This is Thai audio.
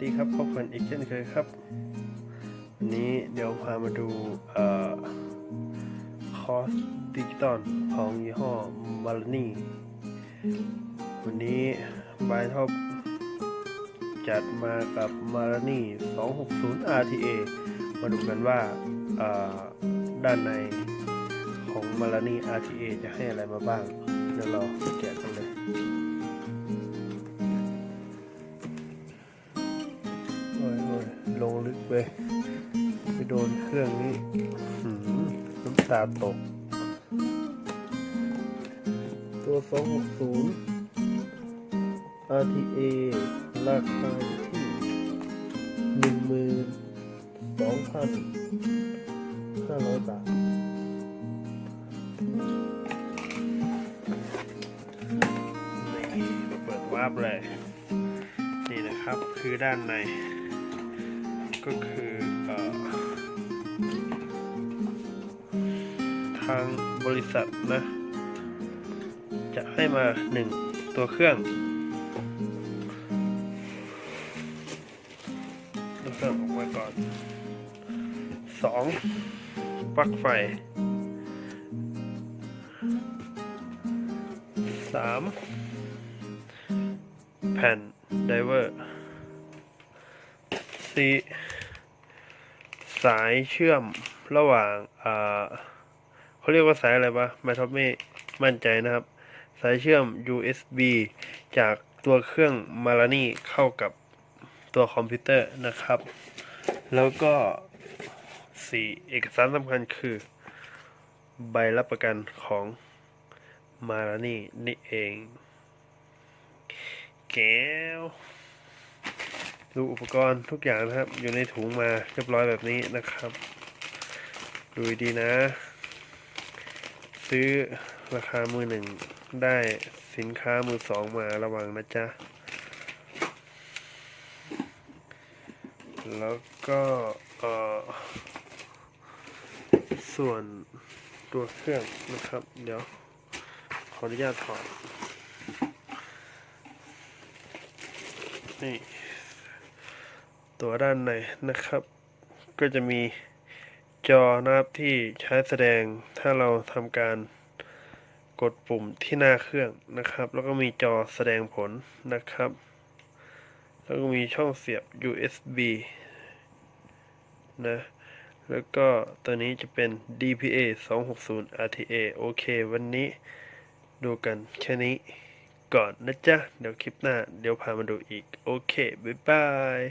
ดีครับพบกันอีกเช่นเคยครับ วันนี้เดี๋ยวพามาดูอคอร์สดิจิตอลของยี่ห้อมาลนี่วันนี้บายท็อปจัดมากับมาลนี่260 RTA มาดูกันว่าด้านในของมาลนี่ RTA จะให้อะไรมาบ้าง เดี๋ยวเราแกะกัน ลงลึกไปไปโดนเครื่องนี้น้ำตาตก ตัว 260 RTA ราคาอยู่ที่12,500บาทนี่มาเปิดวาร์ปเลย นี่นะครับคือด้านใน ก็คืออทางบริษัทนะ จะให้มาหนึ่งตัวเครื่องตัวเครื่องออกมาก่อนสองปลั๊กไฟสามแผ่นไดเวอร์ สีสายเชื่อมระหว่างอ่าเขาเรียกว่าสายอะไรปะไม่ท็อปไม่มั่นใจนะครับ สายเชื่อม USB จากตัวเครื่องมาลานี่เข้ากับตัวคอมพิวเตอร์นะครับ แล้วก็สี่เอกสารสำคัญคือ ใบรับประกันของมาลานี่นี่เอง แก้ว ดูอุปกรณ์ทุกอย่างนะครับ อยู่ในถุงมาเรียบร้อยแบบนี้นะครับ ดูดีนะ ซื้อราคามือหนึ่งได้สินค้ามือสองมาระวังนะจ๊ะ แล้วก็เออส่วนตัวเครื่องนะครับ เดี๋ยว ขออนุญาตถอดนี่ ตัวด้านในนะครับ ก็จะมีจอนะครับที่ใช้แสดงถ้าเราทำการกดปุ่มที่หน้าเครื่องนะครับ แล้วก็มีจอแสดงผลนะครับ แล้วก็มีช่องเสียบ USB นะ แล้วก็ตัวนี้จะเป็น DPA 260 RTA โอเค วันนี้ดูกันแค่นี้ก่อนนะจ๊ะ เดี๋ยวคลิปหน้า เดี๋ยวพามาดูอีก โอเค บ๊ายบาย